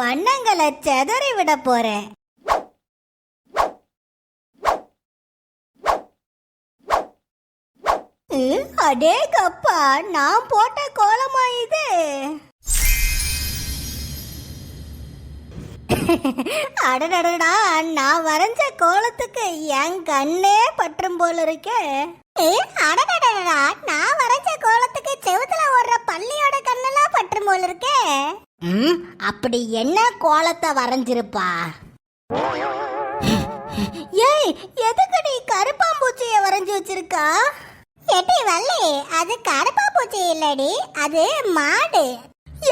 வண்ணங்களை செதறி விட போறேன். அடே கப்பா நான் போட்ட கோலமா இது? அடடடடா நான் வரைஞ்ச கோலத்துக்கு என் கண்ணே பற்றும் போல இருக்கே. அடடடடா நான் வரைஞ்ச கோலத்துக்கு செவுத்துல ஓடுற பள்ளியோட கண்ணெல்லாம் பற்றும் போல இருக்கே. ம்? அப்படி என்ன கோலத்தை வரைஞ்சிருப்பா? ஏய் எதுக்கு நீ கருப்பாம்பூச்சிய வரைஞ்சு வச்சிருக்கா? எட்டி வள்ளி அது கருப்பாம்பூச்சி இல்லடி அது மாடு.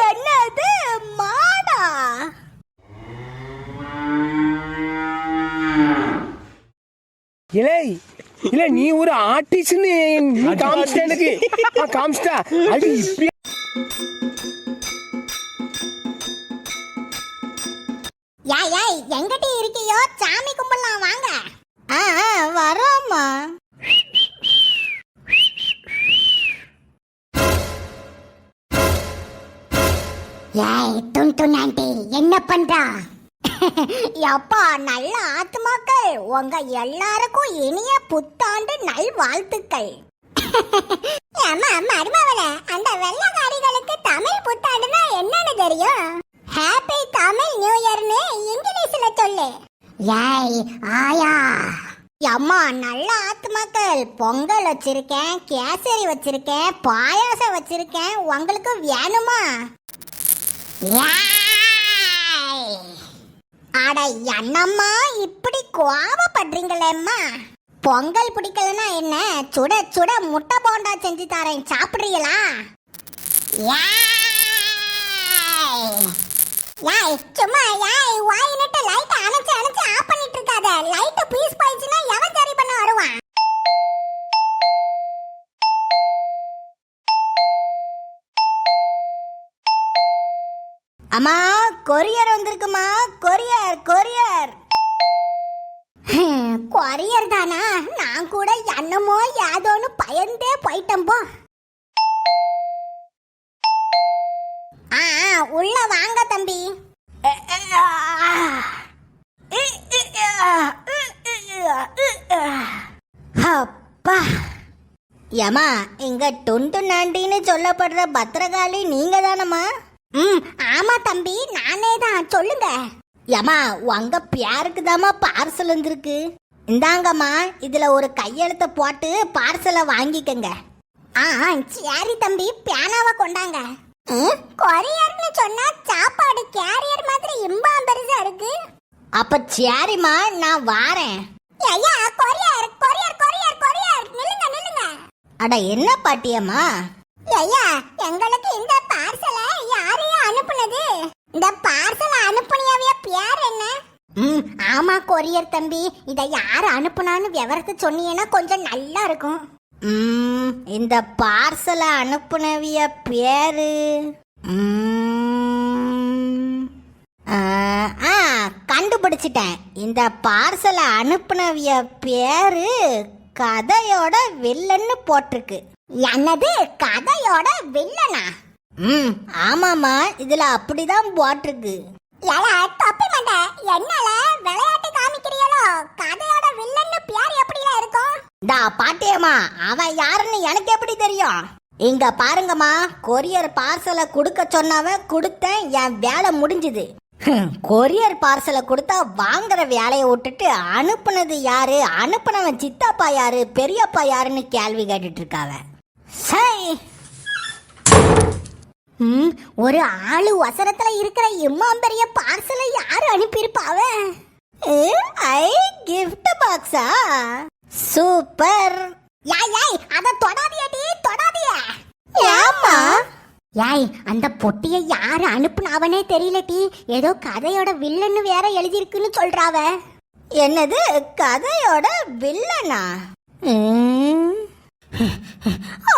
என்னது மாடா? இலே இல்ல நீ ஒரு ஆர்டிஸ்ட்னு நீ காமிச்சிட்ட எனக்கு. காமிச்சிட்டா. அது இப்படி எங்கிட்ட இருக்கியோ? சாமி கும்பிடலாம் வாங்க. ஆ வரோம்மா. ஏய் துன் ஆண்டி என்ன பண்றா? அப்பா நல்ல ஆத்மாக்கள் உங்க எல்லாருக்கும் இனிய புத்தாண்டு நல் வாழ்த்துக்கள் அம்மா மருமவள அந்த வெள்ளக்காரிகளுக்கு தமிழ் புத்தாண்டுனா என்னன்னு தெரியும்? ஹாப்பி தமிழ் நியூ இயர்னு இங்கிலீஷ்ல சொல்லு. ஏய் ஆயா. அம்மா நல்ல ஆத்மாக்கள். பொங்கல் வச்சிருக்கேன் கேசரி வச்சிருக்கேன் பாயாசம் வச்சிருக்கேன். உங்களுக்கு வேணுமா? அட என்னம்மா இப்படி கோவப்படுறீங்களேம்மா? பொங்கல் பிடிக்கலனா என்ன? சுட சுட முட்டை போண்டா செஞ்சு தரேன். சாப்பிட்றீங்களா? ஏய். ஏய் சும்மா யாய் வாய் நட்டு லைட் அணைச்சு அணைச்சு ஆஃப் பண்ணிட்டு இருக்காத. லைட் பீஸ் போயிடுச்சுன்னா எவன் சரி பண்ண வருவான்? அம்மா கொரியர் வந்திருக்குமா? கொரியர் கொரியர் கொரியர் தானா? நான் கூட என்னமோ யாதோன்னு பயந்தே போயிட்டேன் போ. ஆ உள்ள வாங்க தம்பி. அப்பா. ஏமா இங்க டொண்டு நாண்டின்னு சொல்லப்படுற பத்திரகாளி நீங்க தானம்மா ம் ஆமா தம்பி நானே தான் சொல்லுங்க. ஏமா உங்க பேருக்கு தாம்மா பார்சல் வந்திருக்கு. இந்தாங்கம்மா இதுல ஒரு கையெழுத்த போட்டு பார்சலை வாங்கிக்கங்க. ஆ சரி தம்பி பேனாவை கொண்டாங்க. கொரியர்னு சொன்னா சாப்பாடு கேரியர் மாதிரி இம்பாம் பெருசா இருக்கு. அப்ப சரிம்மா நான் வாரேன். ஐயா கொரியர் கொரியர் கொரியர் கொரியர். நில்லுங்க நில்லுங்க. அட என்ன பாட்டியம்மா? ஐயா எங்களுக்கு இந்த பார்சலை யாரையும் அனுப்புனது. இந்த பார்சலை அனுப்புனியவைய பேர் என்ன? ம் ஆமா கொரியர் தம்பி. இதை யார் அனுப்புனான்னு விவரத்தை சொன்னீங்கன்னா கொஞ்சம் நல்லா இருக்கும். இந்த பார்சலை அனுப்புனவிய பேரு. ஆ, கண்டுபிடிச்சிட்டேன். இந்த பார்சலை அனுப்புனவிய பேரு கதையோட வில்லன்னு போட்டிருக்கு. என்னது கதையோட வில்லனா? ம் ஆமாமா இதுல அப்படிதான் போட்டிருக்கு. தொப்பி மண்ட என்னால விளையாட்டு காமிக்கிறீங்களோ கதையோட வில்லன்னு பேர் பாட்டியம்மா அவன் யாருன்னு எனக்கு எப்படி தெரியும்? இங்க பாருங்கம்மா கொரியர் பார்சலை கொடுக்க சொன்னவன் கொடுத்தேன் என் வேலை முடிஞ்சுது. கொரியர் பார்சலை கொடுத்தா வாங்குற வேலையை விட்டுட்டு அனுப்புனது யாரு? அனுப்புனவன் சித்தப்பா யாரு? பெரியப்பா யாருன்னு கேள்வி கேட்டுட்டு இருக்காவ. ம், ஒரு ஆளு வசரத்துல இருக்கிற இம்மாம் பெரிய பார்சலை யாரு அனுப்பியிருப்பாவ? ஐ கிஃப்ட் பாக்ஸா சூப்பர். யாய் யாய் அத தொடாதியடி தொடாதிய. ஏமா யாய் அந்த பொட்டியை யாரு அனுப்புனாவனே தெரியலடி ஏதோ கதையோட வில்லன்னு வேற எழுதியிருக்குன்னு சொல்றாவ. என்னது? கதையோட வில்லனா? ம். ஆ,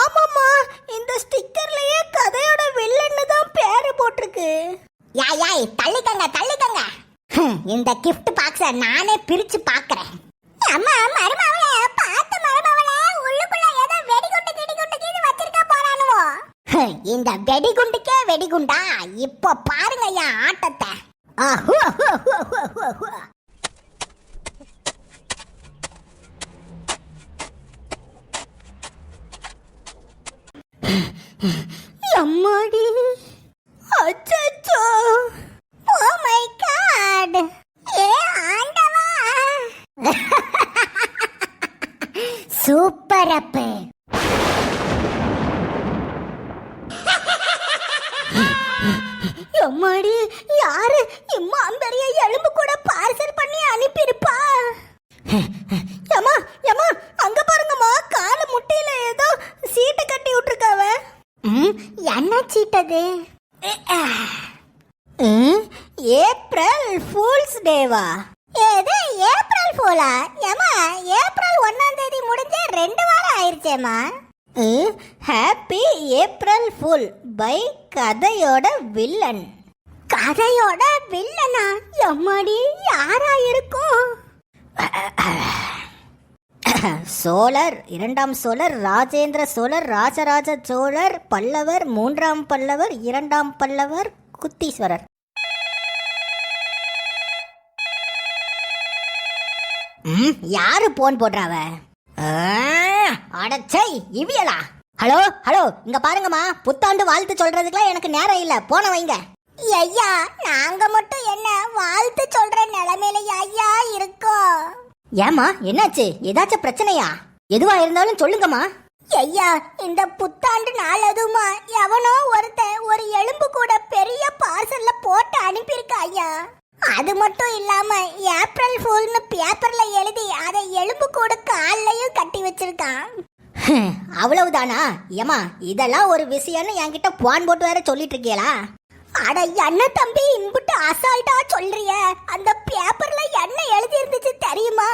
ஆமாம்மா. இந்த ஸ்டிக்கர்லயே கதையோட வில்லன்னு தான் பேரு போட்டிருக்கு. யாய் யாய் தள்ளிக்கங்க தள்ளிக்கங்க. இந்த gift பாக்ஸ நானே பிரிச்சு பாக்குறேன். அம்மா மருமவளே பார்த்து மருமவளே உள்ளுக்குள்ள ஏதோ வெடிகுண்டு கிடிகுண்டு கீது வச்சிருக்க போறானுவோ. இந்த வெடிகுண்டுக்கே வெடிகுண்டா? இப்போ பாருங்க என் ஆட்டத்தை சூப்பர் அப்பு எம்மாடி யாரு? இம்மா பெரிய எலும்பு கூட பார்சல் பண்ணி அனுப்பியிருப்பா. ஏமா ஏமா அங்க பாருங்கம்மா கால முட்டையில ஏதோ சீட்டை கட்டி விட்டுருக்காவ என்ன சீட்டது? April fools டேவா. ஏது ஏப்ரல் ஃபூலா ஏமா ஏப்ரல் ஒன்னாம் தேதி முடிஞ்சே ரெண்டு வாரம் ஆயிருச்சேம்மா. Happy April fool. பை கதையோட வில்லன். கதையோட வில்லனா? எம்மாடி யாரா இருக்கும்? சோழர் இரண்டாம் சோழர் ராஜேந்திர சோழர் ராஜராஜ சோழர் பல்லவர் மூன்றாம் பல்லவர் இரண்டாம் பல்லவர் குத்தீஸ்வரர். ம், யாரு போன் போடுறாவ? அடச்சை இவியலா. ஹலோ ஹலோ இங்க பாருங்கம்மா. புத்தாண்டு வாழ்த்து சொல்றதுக்குலாம் எனக்கு நேரம் இல்ல. போன வைங்க. ஐயா நாங்க மட்டும் என்ன வாழ்த்து சொல்ற நிலைமையில ஐயா இருக்கோம் ஏமா என்னாச்சு? ஏதாச்சும் பிரச்சனையா? எதுவா இருந்தாலும் சொல்லுங்கம்மா. ஐயா இந்த புத்தாண்டு நாள் அதுமா. எவனோ ஒருத்தன் ஒரு எலும்பு கூட பெரிய பார்சல்ல போட்டு அனுப்பியிருக்கா ஐயா. அது மட்டும் இல்லாம ஏப்ரல் ஃபூல்னு பேப்பர்ல எழுதி அதை எலும்பு கூட கால்லையும் கட்டி வச்சிருக்கான். அவ்வளவுதானா? ஏமா இதெல்லாம் ஒரு விஷயம்னு என்கிட்ட போன் போட்டு வேற சொல்லிட்டு இருக்கீங்களா? அட என்ன தம்பி இம்புட்டு அசால்ட்டா சொல்றிய? அந்த பேப்பர்ல என்ன எழுதி இருந்துச்சு தெரியுமா?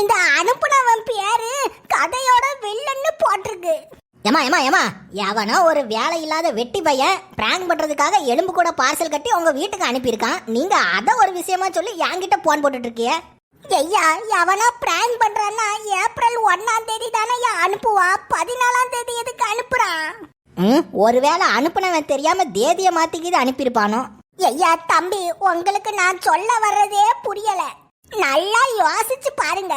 இந்த அனுப்புனவன் பேரு கதையோட வில்லன்னு போட்டிருக்கு. ஏமா ஏமா ஏமா எவனோ ஒரு வேலை இல்லாத வெட்டி பையன் பிராங்க் பண்றதுக்காக எலும்பு கூட பார்சல் கட்டி உங்க வீட்டுக்கு அனுப்பியிருக்கான். நீங்க அதை ஒரு விஷயமா சொல்லி என்கிட்ட போன் போட்டுட்டு இருக்கிய ஐயா எவனோ பிராங்க் பண்றான்னா ஏப்ரல் ஒன்னாம் தேதி தானே அனுப்புவா பதினாலாம் தேதி எதுக்கு அனுப்புறான்? ம் ஒருவேளை அனுப்புனவன் தெரியாம தேதிய மாத்திக்கிது அனுப்பியிருப்பானோ? ஐயா தம்பி உங்களுக்கு நான் சொல்ல வர்றதே புரியல. நல்லா யோசிச்சு பாருங்க.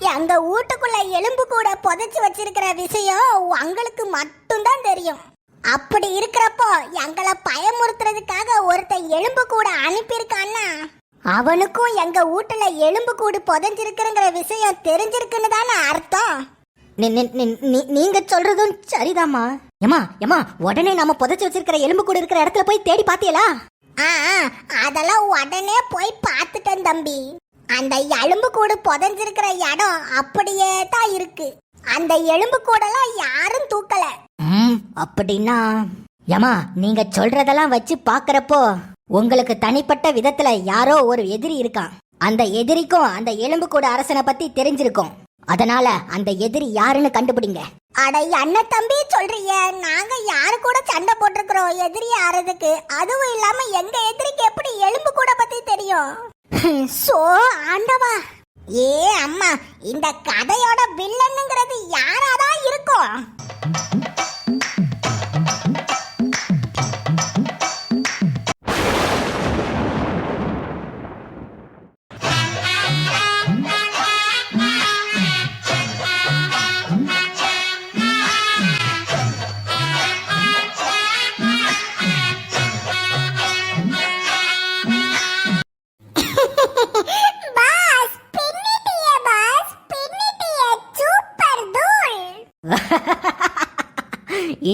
எங்க வீட்டுக்குள்ள எலும்பு கூட புதைச்சு வச்சிருக்கிற விஷயம் உங்களுக்கு மட்டும்தான் தெரியும். அப்படி இருக்கிறப்போ எங்களை பயமுறுத்துறதுக்காக ஒருத்தன் எலும்பு கூட அனுப்பியிருக்கான்னா அவனுக்கும் எங்க வீட்டுல எலும்பு கூடு புதைஞ்சிருக்குங்கிற விஷயம் தெரிஞ்சிருக்குன்னு தானே அர்த்தம். நீங்க சொல்றதும் சரிதாம்மா. ஏமா ஏமா உடனே நாம புதைச்சு வச்சிருக்கிற எலும்பு கூடு இருக்கிற இடத்துல போய் தேடி பாத்தியலா? அதெல்லாம் உடனே போய் பார்த்துட்டேன் தம்பி. அந்த எலும்பு கூடு புதைஞ்சிருக்கிற இடம் அப்படியே தான் இருக்கு. அந்த எலும்பு கூடெல்லாம் யாரும் தூக்கல. அப்படின்னா ஏமா நீங்க சொல்றதெல்லாம் வச்சு பாக்குறப்போ உங்களுக்கு தனிப்பட்ட விதத்துல யாரோ ஒரு எதிரி இருக்கான். அந்த எதிரிக்கும் அந்த எலும்பு கூட அரசனை பத்தி தெரிஞ்சிருக்கும். அதனால அந்த எதிரி யாருன்னு கண்டுபிடிங்க. அட என்ன தம்பி சொல்றீங்க நாங்க யாரு கூட சண்டை போட்டிருக்கிறோம் எதிரி ஆறதுக்கு? அதுவும் இல்லாம எங்க எதிரிக்கு எப்படி எலும்பு கூட பத்தி தெரியும்? சோ ஆண்டவா. ஏ அம்மா இந்த கதையோட வில்லனுங்கிறது யாராதான் இருக்கும்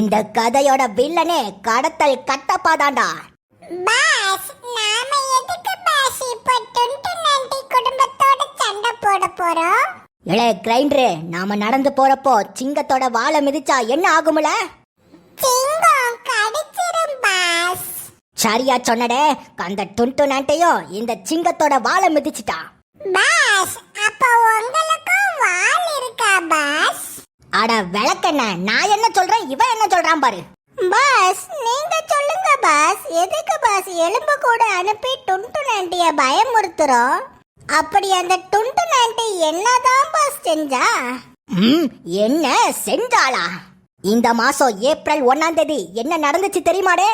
இந்த கதையோட வில்லனே கடத்தல் கட்டப்பாதாண்டா. பாஸ் நாம எதுக்கு பாஸ் இப்போ டுன்டு நண்டி குடும்பத்தோட சண்டை போட போறோம்? இளைய கிரைண்டரு நாம நடந்து போறப்போ சிங்கத்தோட வாழை மிதிச்சா என்ன ஆகும்ல? சிங்கம் கடிச்சிரும் பாஸ். சரியா சொன்னடே அந்த டுன்டு நண்டையும் இந்த சிங்கத்தோட வாழை மிதிச்சிட்டா. பாஸ் அப்ப உங்களுக்கும் வால் இருக்கா? அட விளக்கென்ன நான் என்ன சொல்றேன்? இவன் என்ன சொல்றான் பாரு. பாஸ் நீங்க சொல்லுங்க பாஸ். எதுக்கு பாஸ்? எலும்பு கூட அனுப்பி டுன்டு நாண்டிய பயமுறுத்துறோம். அப்படி அந்த டுன்டு நாண்டி என்னதான் பாஸ் செஞ்சா? ம் என்ன செஞ்சாளா? இந்த மாசம் ஏப்ரல் ஒன்னாம் தேதி என்ன நடந்துச்சு தெரியுமாடே?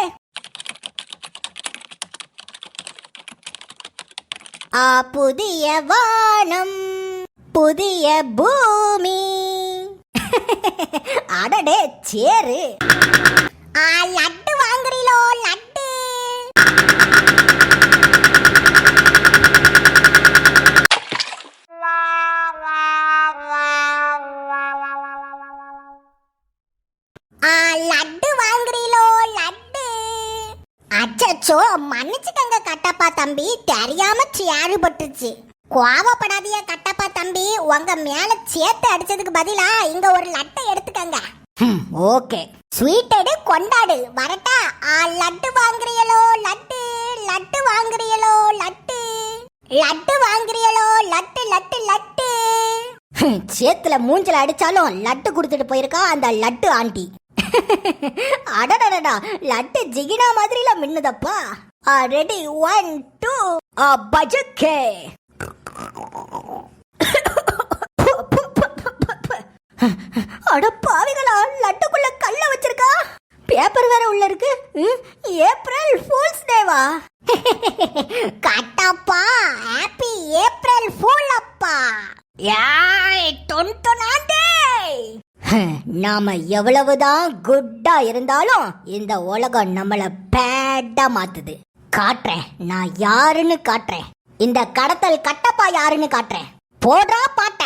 ஆ புதிய வானம் புதிய பூமி. அடடே சேரு. ஆ லட்டு வாங்குறீலோ லட்டு. ஆ லட்டு வாங்குறீலோ லட்டு. அச்சச்சோ மன்னிச்சுக்கங்க கட்டப்பா தம்பி தெரியாம சேறு பட்டுச்சு. கோவப்படாதீங்க கட்டப்பா தம்பி. உங்க மேல சேர்த்து அடிச்சதுக்கு பதிலா இங்க ஒரு லட்டை எடுத்துக்கங்க. ஓகே. ஸ்வீட் எடு கொண்டாடு. வரட்டா? ஆ லட்டு வாங்குறீங்களோ? லட்டு லட்டு வாங்குறீங்களோ? லட்டு. லட்டு வாங்குறீங்களோ? லட்டு லட்டு லட்டு. சேத்துல மூஞ்சல அடிச்சாலும் லட்டு கொடுத்துட்டு போயிருக்கா அந்த லட்டு ஆண்டி. அடடடடா. லட்டு ஜிகினா மாதிரில மின்னுதப்பா. ரெடி. ஒன் டூ பஜக்கே. அட பாவிகளா லட்டுக்குள்ள கல்ல வச்சிருக்கா? பேப்பர் வேற உள்ள இருக்கு. ஏப்ரல் ஃபூல்ஸ் டேவா கட்டப்பா ஹாப்பி ஏப்ரல் ஃபூல் அப்பா. யாய் தொண்டனாண்டே நாம எவ்வளவுதான் குட்டா இருந்தாலும் இந்த உலகம் நம்மள பேட்டா மாத்துது. காட்டுறேன் நான் யாருன்னு காட்டுறேன். இந்த கடத்தல் கட்டப்பா யாருன்னு காட்டுறேன். போடுறா பாட்ட.